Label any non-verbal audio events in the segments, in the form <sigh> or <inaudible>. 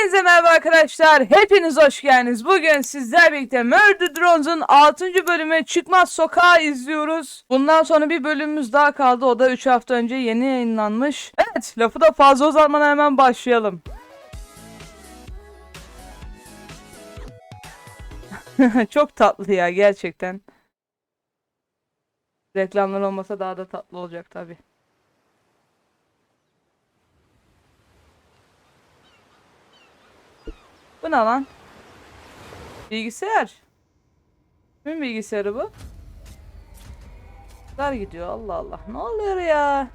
Hepinize merhaba arkadaşlar. Hepiniz hoş geldiniz. Bugün sizler birlikte Murder Drones'un 6. bölümü Çıkmaz Sokağı izliyoruz. Bundan sonra bir bölümümüz daha kaldı. O da 3 hafta önce yeni yayınlanmış. Evet lafı da fazla uzatmadan hemen başlayalım. <laughs> Çok tatlı ya gerçekten. Reklamlar olmasa daha da tatlı olacak tabi. Bu ne lan? Bilgisayar. Kimin bilgisayarı bu? Dar gidiyor Allah Allah. Ne oluyor ya?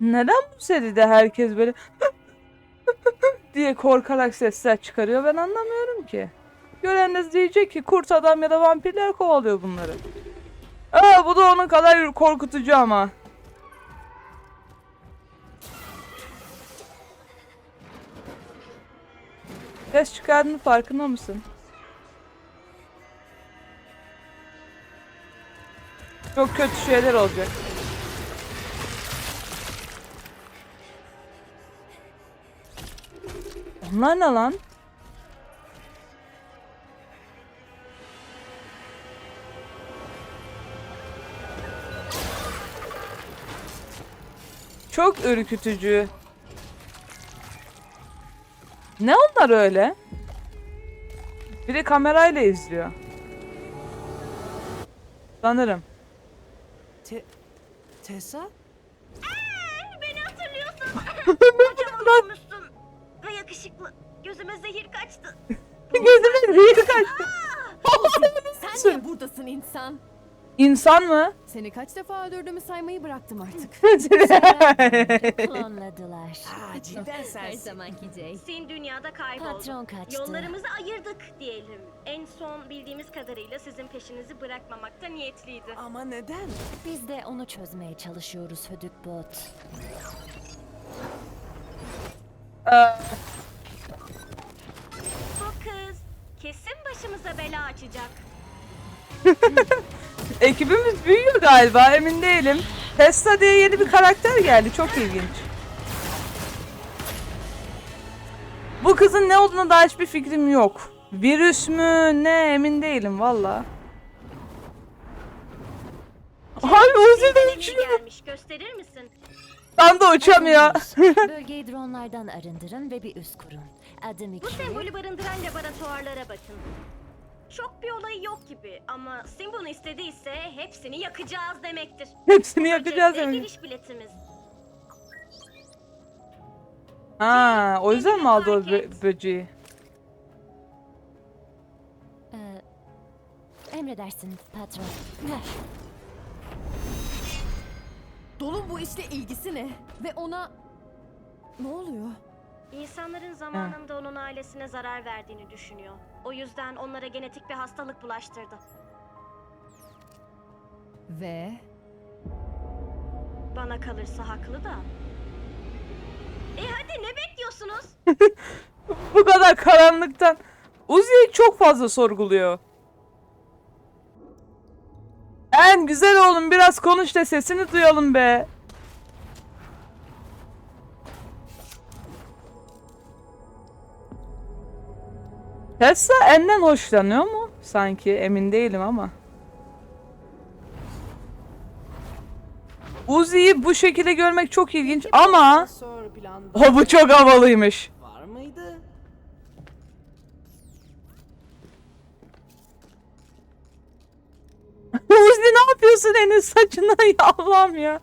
Neden bu seride herkes böyle <laughs> diye korkarak sesler çıkarıyor ben anlamıyorum ki. Göreniniz diyecek ki kurt adam ya da vampirler kovalıyor bunları. Aa bu da onun kadar korkutucu ama. Ses çıkardığının farkında mısın? Çok kötü şeyler olacak. Onlar ne lan? Çok ürkütücü. Ne onlar öyle? Biri kamerayla izliyor. Sanırım. Te Tessa? Beni hatırlıyorsun. <laughs> Lan Olmuşsun. Ve yakışıklı. Gözüme zehir kaçtı. <laughs> gözümün zehri kaçtı. <laughs> Sen de buradasın insan. İnsan mı? Seni kaç defa öldürdüğümü saymayı bıraktım artık. <laughs> Klonladılar. Aa cidden Her sensin. zamanki Jay. Sin dünyada kayboldu. Patron kaçtı. Yollarımızı ayırdık diyelim. En son bildiğimiz kadarıyla sizin peşinizi bırakmamakta niyetliydi. Ama neden? Biz de onu çözmeye çalışıyoruz Hödük Bot. Ee, Bu kız kesin başımıza bela açacak. <laughs> ekibimiz büyüyor galiba emin değilim. Tesla diye yeni bir karakter geldi çok ilginç. Bu kızın ne olduğuna dair hiçbir fikrim yok. Virüs mü ne emin değilim valla. Abi Uzi de Senin uçuyor. gösterir misin? Tam da uçamıyor. Bölgeyi dronlardan arındırın ve bir üs kurun. Adım Bu 2. sembolü barındıran laboratuvarlara bakın. Çok bir olayı yok gibi ama Sim bunu istediyse hepsini yakacağız demektir. Hepsini yakacağız demek. giriş biletimiz. Ha, o yüzden mi aldı o bö- böceği? Ee, emredersiniz patron. Ver. Dolun bu işle ilgisi ne? Ve ona... Ne oluyor? İnsanların zamanında onun ailesine zarar verdiğini düşünüyor. O yüzden onlara genetik bir hastalık bulaştırdı. Ve... Bana kalırsa haklı da. E hadi ne bekliyorsunuz? <laughs> Bu kadar karanlıktan. Uzi'yi çok fazla sorguluyor. En güzel oğlum biraz konuş da sesini duyalım be. Tesla En'den hoşlanıyor mu? Sanki emin değilim ama. Uzi'yi bu şekilde görmek çok ilginç ama <laughs> o bu çok havalıymış. var <laughs> mıydı? Uzi ne yapıyorsun Enes saçına <laughs> ya ya.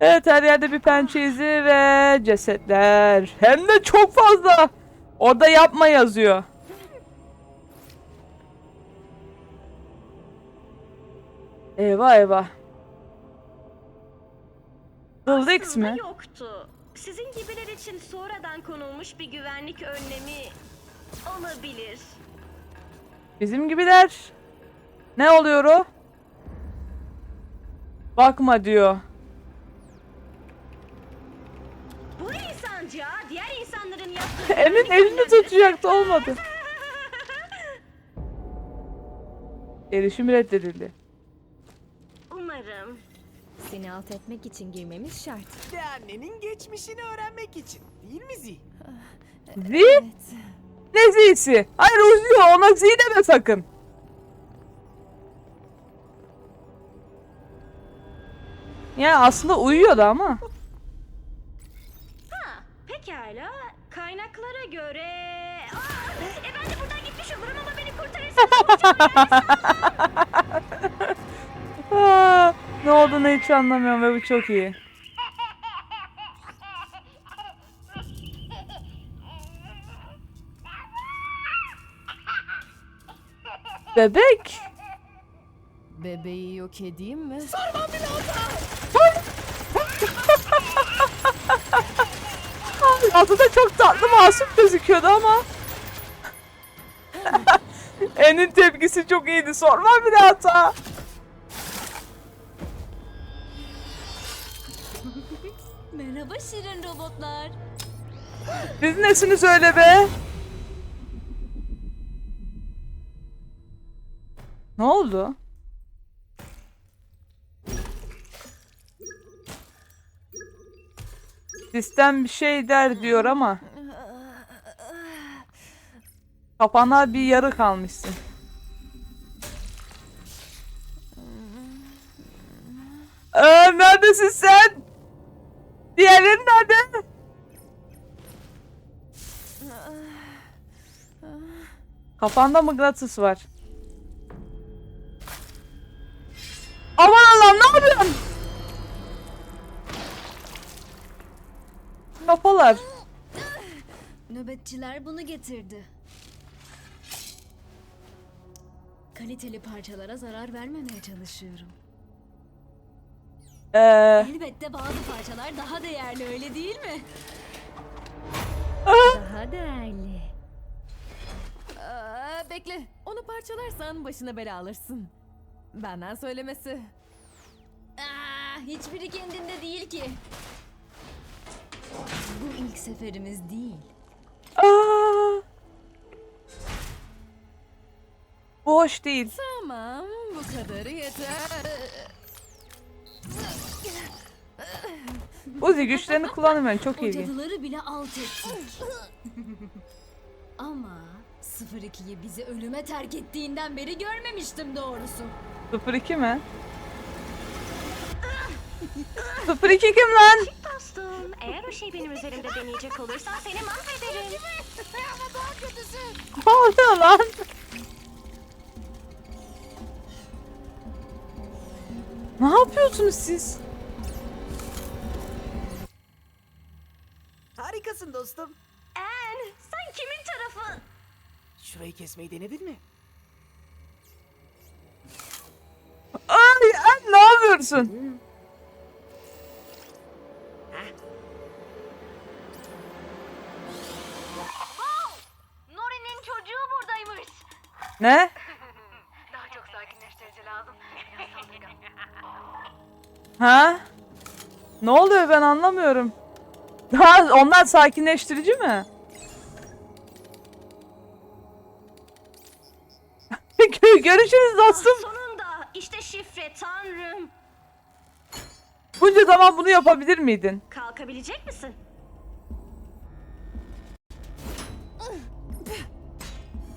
Evet her yerde bir pençe izi ve cesetler. Hem de çok fazla. Orada yapma yazıyor. Eyvah eyvah. Aslında mi? yoktu. Sizin gibiler için sonradan konulmuş bir güvenlik önlemi olabilir. Bizim gibiler. Ne oluyor o? Bakma diyor. Bu insanca diğer insanların yaptığı... <laughs> Emin elini tutacaktı olmadı. <laughs> Erişim reddedildi. Seni alt etmek için girmemiz şart. De annenin geçmişini öğrenmek için. Değil mi Zi? Zi? Ne Z'si? Hayır uzuyor ona Z deme sakın. Ya aslında uyuyordu ama. Ha, pekala. Kaynaklara göre... Aa, e ben de buradan gitmiş olurum ama beni kurtarırsan <laughs> <laughs> <laughs> Aa, ne olduğunu hiç anlamıyorum ve bu çok iyi. Bebek. Bebeği yok edeyim mi? Adı da çok tatlı masum gözüküyordu ama. <laughs> En'in tepkisi çok iyiydi. Sorma bir hata. Şirin robotlar. Biz nesiniz öyle be? Ne oldu? Sistem bir şey der diyor ama. Kapana bir yarı kalmışsın. Ee, neredesin sen? Diğerleri nerede? Kafanda mıknatıs var. Aman Allah'ım ne yapıyorsun? Kafalar. Nöbetçiler bunu getirdi. Kaliteli parçalara zarar vermemeye çalışıyorum. Ee, Elbette bazı parçalar daha değerli öyle değil mi? ah, Daha değerli. Aa, bekle. Onu parçalarsan başına bela alırsın. Benden söylemesi. Aa, hiçbiri kendinde değil ki. Bu ilk seferimiz değil. ah. Bu hoş değil. Tamam, bu kadarı yeter. Uzi güçlerini kullanmıyor. Çok iyi. cadıları bile alt ettik. Ama 02'yi bizi ölüme terk ettiğinden beri görmemiştim doğrusu. 02 mi? 02 kim lan? Dostum, eğer o şey benim üzerimde deneyecek olursan seni mahvederim. Ama daha kötüsü. Ne oluyor lan? Ne yapıyorsunuz siz? Harikasın dostum. En, sen kimin tarafı? Şurayı kesmeyi denedin mi? Ay, ay ne yapıyorsun? Nori'nin çocuğu buradaymış. Ne? Daha çok sakinleştirici lazım. Ha? Ne oluyor ben anlamıyorum. Ha, onlar sakinleştirici mi? Gö- <laughs> Görüşürüz dostum. Sonunda işte şifre tanrım. Bunca zaman bunu yapabilir miydin? Kalkabilecek misin?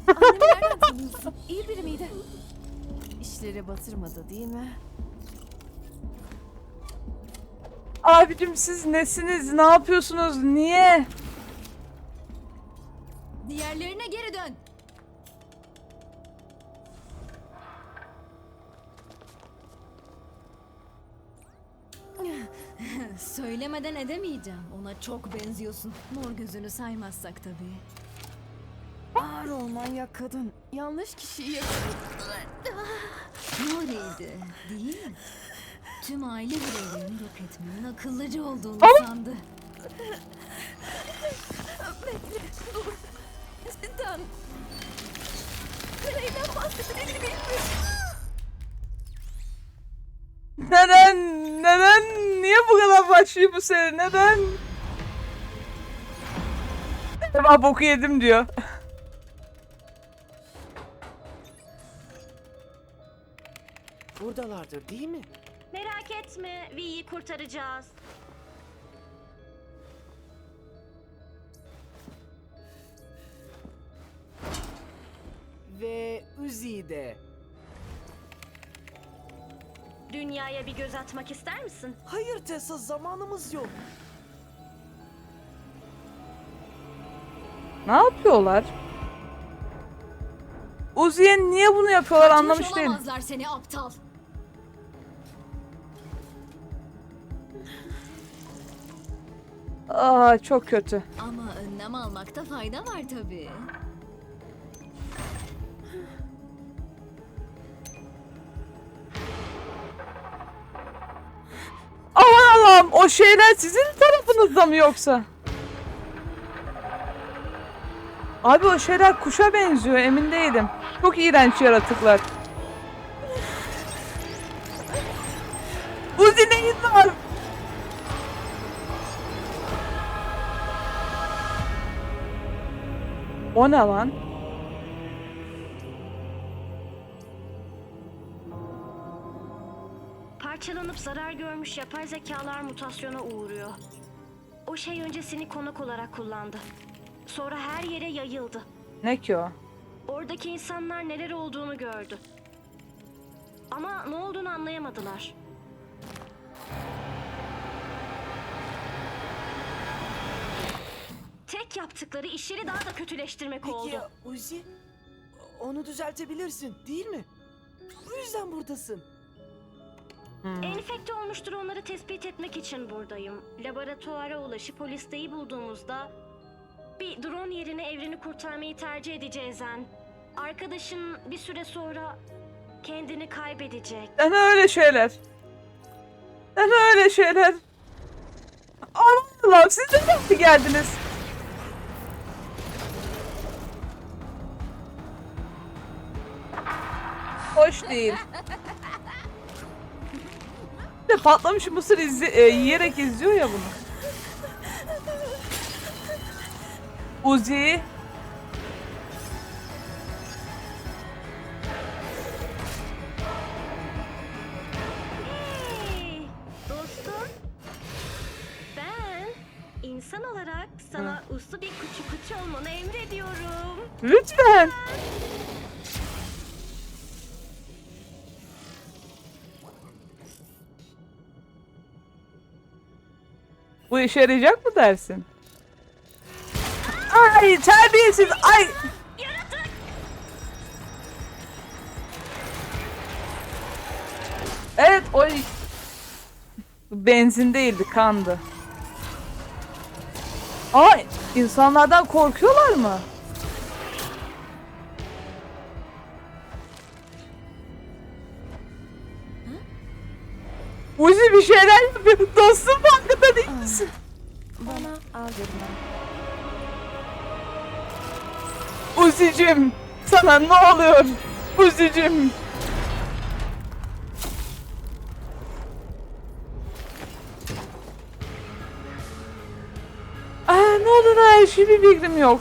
Annemi nereden tanıyorsun? İyi biri miydi? İşleri batırmadı değil mi? Abicim siz nesiniz? Ne yapıyorsunuz? Niye? Diğerlerine geri dön. Söylemeden edemeyeceğim. Ona çok benziyorsun. Mor gözünü saymazsak tabii. Ağır ol manyak kadın. Yanlış kişiyi yakaladın. Nuri'ydi, değil mi? Tüm aile bireylerini yok etmenin akıllıca olduğunu sandı. Cidden. Neyden bahsettiğini bilmiyorum. Neden? Neden? Niye bu kadar başlıyor bu seri? Neden? Tamam boku yedim diyor. Buradalardır değil mi? Merak etme, Vi'yi kurtaracağız. Ve Uzi de. Dünyaya bir göz atmak ister misin? Hayır Tessa zamanımız yok. Ne yapıyorlar? Uzi'ye niye bunu yapıyorlar Kaçmış anlamış değilim. seni aptal. Aa çok kötü. Ama önlem almakta fayda var tabii. Aman Allah'ım o şeyler sizin tarafınızda mı yoksa? Abi o şeyler kuşa benziyor emin değilim. Çok iğrenç yaratıklar. O ne lan? Parçalanıp zarar görmüş yapay zekalar mutasyona uğruyor. O şey önce seni konak olarak kullandı. Sonra her yere yayıldı. Ne ki o? Oradaki insanlar neler olduğunu gördü. Ama ne olduğunu anlayamadılar. Tek yaptıkları işleri daha da kötüleştirmek Peki oldu. ya Uzi? Onu düzeltebilirsin değil mi? Bu yüzden buradasın. Hmm. Enfekte olmuş dronları tespit etmek için buradayım. Laboratuvara ulaşıp o listeyi bulduğumuzda bir drone yerine evreni kurtarmayı tercih edeceğiz En. Arkadaşın bir süre sonra kendini kaybedecek. Deme öyle şeyler. Deme öyle şeyler. Aman Allah'ım siz neden mi geldiniz? Hoş değil. Bir patlamış mısır izle, e, yiyerek izliyor ya bunu. Uzi. Bu işe yarayacak mı dersin? Ay terbiyesiz ay. Evet o benzin değildi kandı. Ay insanlardan korkuyorlar mı? Uzi bir şeyler yapıyor. Dostum misin? Bana al dedim Uzi'cim sana ne oluyor? Uzi'cim. Aa, ne oldu da hiçbir fikrim yok.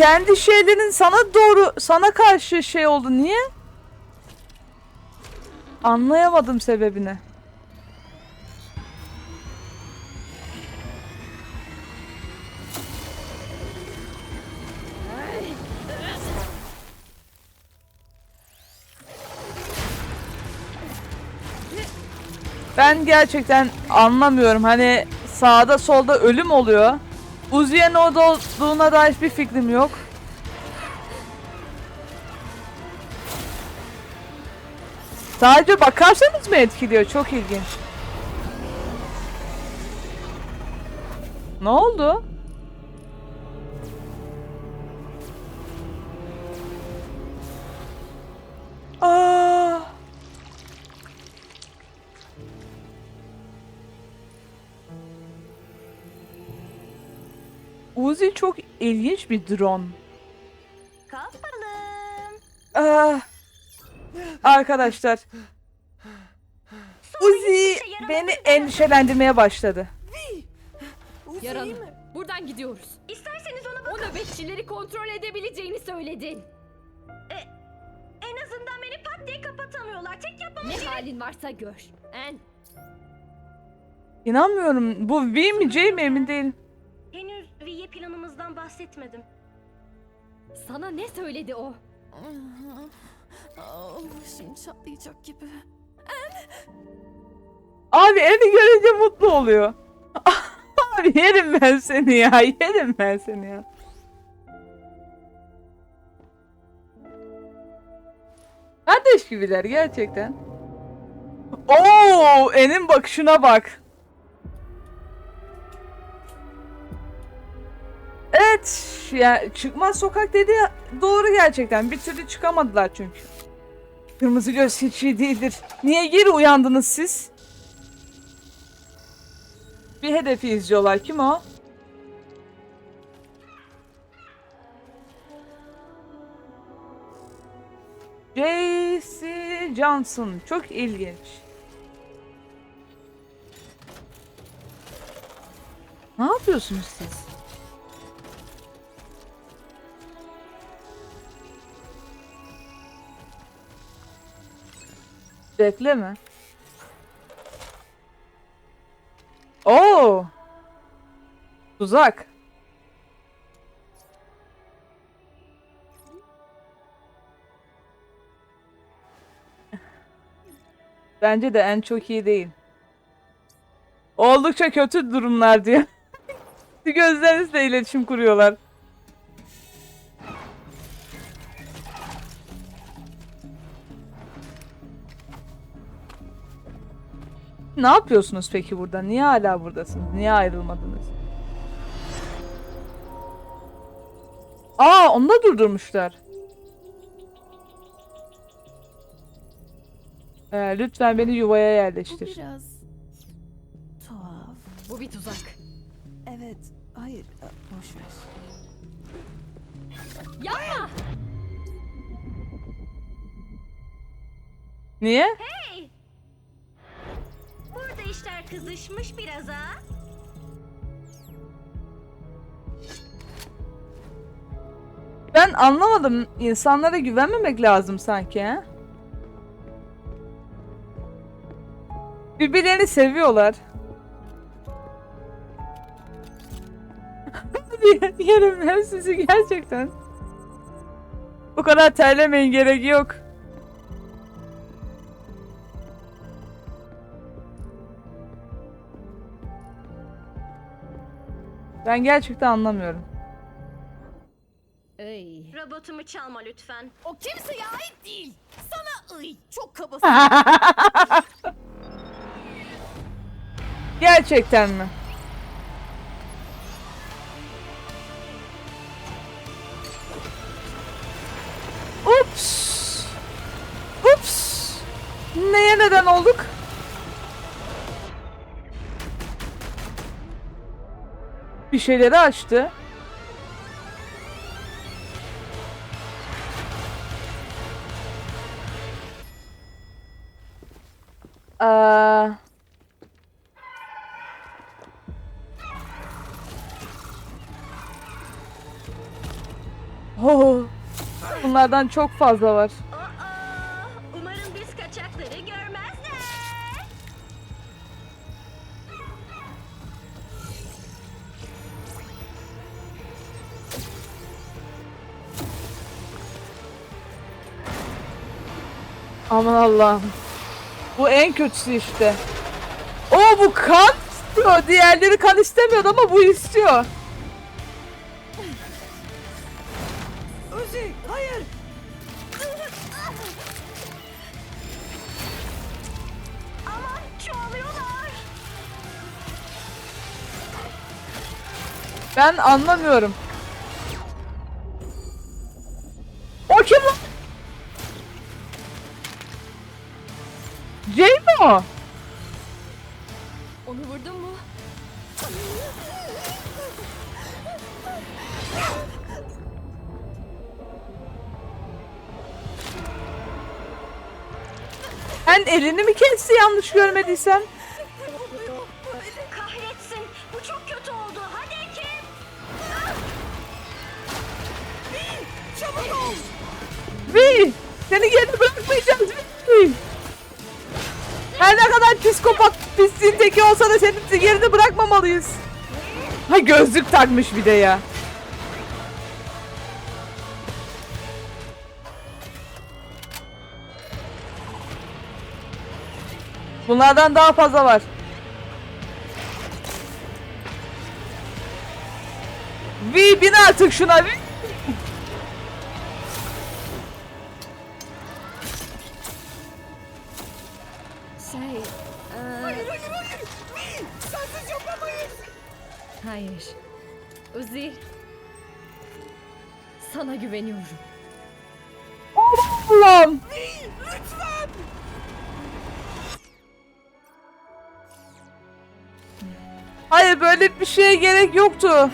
Kendi şeylerin sana doğru, sana karşı şey oldu. Niye? Anlayamadım sebebini. Ben gerçekten anlamıyorum. Hani sağda solda ölüm oluyor. Uzi'ye ne olduğuna dair hiçbir fikrim yok. Sadece bakarsanız mı etkiliyor? Çok ilginç. Ne oldu? Aa! Uzi çok ilginç bir drone. Kapalım. Ah. Arkadaşlar. Uzi şey beni endişelendirmeye başladı. Uzi Yaralı. Buradan gidiyoruz. İsterseniz ona O nöbetçileri kontrol edebileceğini söyledin. en azından beni pat diye kapatamıyorlar. Tek yapmamız Ne halin varsa gör. En. İnanmıyorum. Bu V mi J mi emin değilim. Henüz Viye planımızdan bahsetmedim. Sana ne söyledi o? Aa, Başım çatlayacak gibi. Abi Eni görünce mutlu oluyor. <laughs> Abi yerim ben seni ya. Yerim ben seni ya. Kardeş gibiler gerçekten. Oo, En'in bakışına bak. Evet, ya çıkmaz sokak dedi doğru gerçekten. Bir türlü çıkamadılar çünkü. Kırmızı göz hiç iyi değildir. Niye geri uyandınız siz? Bir hedefi izliyorlar. Kim o? J.C. Johnson. Çok ilginç. Ne yapıyorsunuz siz? Bekleme. Oo. Tuzak. Bence de en çok iyi değil. Oldukça kötü durumlar diyor. <laughs> Gözlerinizle iletişim kuruyorlar. Ne yapıyorsunuz peki burada? Niye hala buradasınız? Niye ayrılmadınız? Aa, onu da durdurmuşlar. Ee, lütfen beni yuvaya Bu yerleştir. biraz tuhaf. Bu bir tuzak. Evet. Hayır. e, Boş ver. Yapma! Niye? Burada işler kızışmış biraz ha. Ben anlamadım. İnsanlara güvenmemek lazım sanki? Birbirlerini seviyorlar. <laughs> Yerim ben sizi gerçekten. Bu kadar terlemeyin gerek yok. Ben gerçekten anlamıyorum. Ey. Robotumu çalma lütfen. O kimseye ait değil. Sana ıy. Çok kabasın. <laughs> Gerçekten mi? Ups. Ups. Neye neden olduk? Bir şeyleri açtı. Aa, Oh, bunlardan çok fazla var. Aman Allah'ım. Bu en kötüsü işte. O bu kan istiyor. Diğerleri kan istemiyordu ama bu istiyor. Uzi hayır. Aman çoğalıyorlar. Ben anlamıyorum. O kim lan? Jay mi? Onu vurdun mu? Ben elini mi kesti yanlış görmediysem? Kahretsin. Bu çok kötü oldu. Hadi ekip. Çabuk ol. Vi! Seni geri bırakmayacağız Vi! Her ne kadar psikopat pisliğin teki olsa da seni geride bırakmamalıyız. Ha gözlük takmış bir de ya. Bunlardan daha fazla var. Vi bin artık şuna Vi. Şey... eee, Hayır hayır hayır. Mi, sensiz yapamayız. hayır. Uzi. Sana güveniyorum. Allah'ım. Mi, lütfen. Hayır böyle bir şeye gerek yoktu.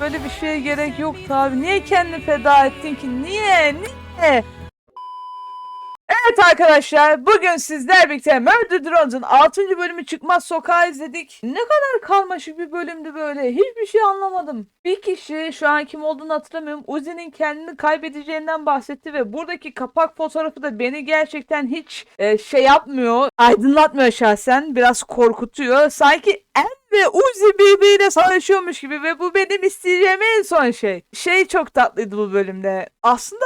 Böyle bir şeye gerek yoktu abi. Niye kendini feda ettin ki? Niye? Niye? Arkadaşlar bugün sizler birlikte Murder Drones'un 6. bölümü çıkmaz sokağı izledik. Ne kadar karmaşık bir bölümdü böyle. Hiçbir şey anlamadım. Bir kişi şu an kim olduğunu hatırlamıyorum. Uzi'nin kendini kaybedeceğinden bahsetti ve buradaki kapak fotoğrafı da beni gerçekten hiç e, şey yapmıyor. Aydınlatmıyor şahsen. Biraz korkutuyor. Sanki En ve Uzi birbiriyle savaşıyormuş gibi ve bu benim isteyeceğim en son şey. Şey çok tatlıydı bu bölümde. Aslında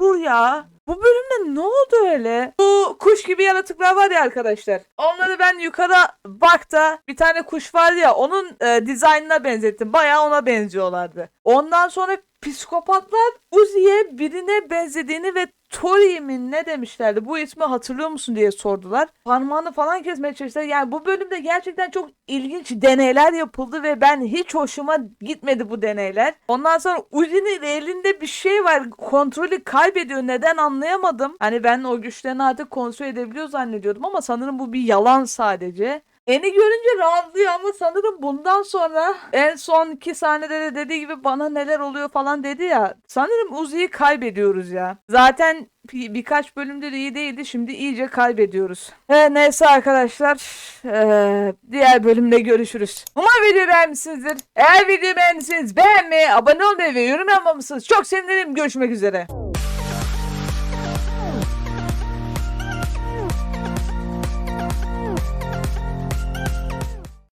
dur ya. Bu bölümde ne oldu öyle? Bu kuş gibi yaratıklar var ya arkadaşlar. Onları ben yukarı bakta bir tane kuş var ya onun e, dizaynına benzettim. Bayağı ona benziyorlardı. Ondan sonra psikopatlar Uzi'ye birine benzediğini ve Tori ne demişlerdi? Bu ismi hatırlıyor musun diye sordular. Parmağını falan kesmeye çalıştılar. Yani bu bölümde gerçekten çok ilginç deneyler yapıldı ve ben hiç hoşuma gitmedi bu deneyler. Ondan sonra Uzi'nin elinde bir şey var. Kontrolü kaybediyor. Neden anlayamadım. Hani ben o güçlerini artık kontrol edebiliyor zannediyordum ama sanırım bu bir yalan sadece. Eni görünce rahatlıyor ama sanırım bundan sonra en son iki sahnede de dediği gibi bana neler oluyor falan dedi ya. Sanırım Uzi'yi kaybediyoruz ya. Zaten bir- birkaç bölümde de iyi değildi. Şimdi iyice kaybediyoruz. He, neyse arkadaşlar. eee, diğer bölümde görüşürüz. Umarım videoyu beğenmişsinizdir. Eğer videoyu beğendiyseniz beğenmeyi, abone olmayı ve yorum yapmamışsınız. Çok sevinirim. Görüşmek üzere.